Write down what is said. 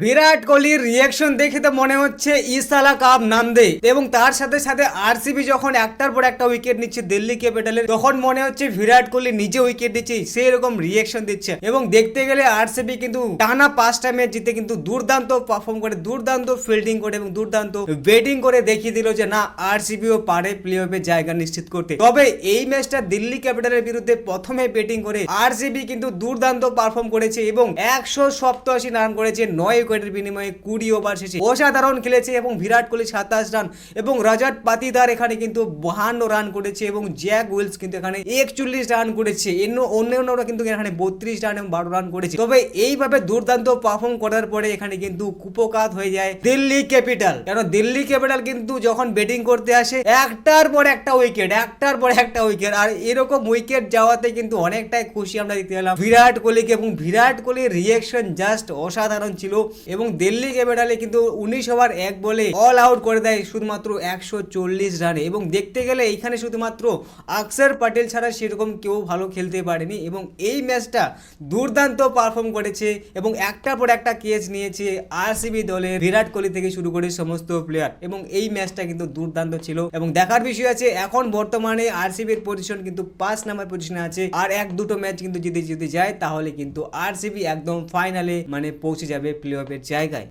বিরাট কোহলির রিয়াকশন দেখে তো মনে হচ্ছে ইসালা কাপ নাম দে এবং তার সাথে সাথে আরসিবি যখন একটার পর একটা উইকেট নিচ্ছে দিল্লি ক্যাপিটালের তখন মনে হচ্ছে বিরাট কোহলি নিজে উইকেট দিচ্ছে সেই রকম রিয়াকশন দিচ্ছে। এবং দেখতে গেলে আরসিবি কিন্তু টানা পাঁচটা ম্যাচ জিতে কিন্তু দুর্দান্ত পারফর্ম করে, দুর্দান্ত ফিল্ডিং করে এবং দুর্দান্ত ব্যাটিং করে দেখিয়ে দিল যে না আরসিবিও পারে প্লে অফে জায়গা নিশ্চিত করতে। তবে এই ম্যাচটা দিল্লি ক্যাপিটালের বিরুদ্ধে প্রথমে ব্যাটিং করে আরসিবি কিন্তু দুর্দান্ত পারফর্ম করেছে এবং একশো সপ্তাশি রান করেছে, নয় উইকেটের বিনিময়ে কুড়ি ওভার শেষে অসাধারণ খেলেছে এবং বিরাট কোহলি সাতাশ রান এবং রজত পাতিদার এখানে কিন্তু বাহান্ন রান করেছে এবং জ্যাক উইলস কিন্তু এখানে একচল্লিশ রান করেছে। অন্য অন্যান্যরা কিন্তু এখানে বত্রিশ রান এবং বারো রান করেছে। তবে এইভাবে দুর্দান্ত পারফর্ম করার পরে এখানে কিন্তু কুপকাত হয়ে যায় দিল্লি ক্যাপিটাল। কেন? দিল্লি ক্যাপিটাল কিন্তু যখন ব্যাটিং করতে আসে, একটার পর একটা উইকেট একটার পর একটা উইকেট আর এরকম উইকেট যাওয়াতে কিন্তু অনেকটাই খুশি আমরা দেখতে পেলাম। বিরাট কোহলিকে এবং বিরাট কোহলির রিয়েকশন জাস্ট অসাধারণ ছিল। এবং দিল্লি ক্যাপিটালে কিন্তু উনিশ ওভার এক বলে অল আউট করে দেয় শুধুমাত্র একশো চল্লিশ রানে। এবং দেখতে গেলে এইখানে শুধুমাত্র আকসার প্যাটেল ছাড়া সেরকম কেউ ভালো খেলতে পারেনি এবং এই ম্যাচটা দুর্দান্ত পারফর্ম করেছে এবং একটার পর একটা কেচ নিয়েছে আরসিবি দলের বিরাট কোহলি থেকে শুরু করে সমস্ত প্লেয়ার এবং এই ম্যাচটা কিন্তু দুর্দান্ত ছিল এবং দেখার বিষয় আছে, এখন বর্তমানে আরসিবির পজিশন কিন্তু পাঁচ নাম্বার পজিশনে আছে আর এক দুটো ম্যাচ কিন্তু যদি যদি যায় তাহলে কিন্তু আরসিবি একদম ফাইনালে মানে পৌঁছে যাবে প্লে অফের জায়গায়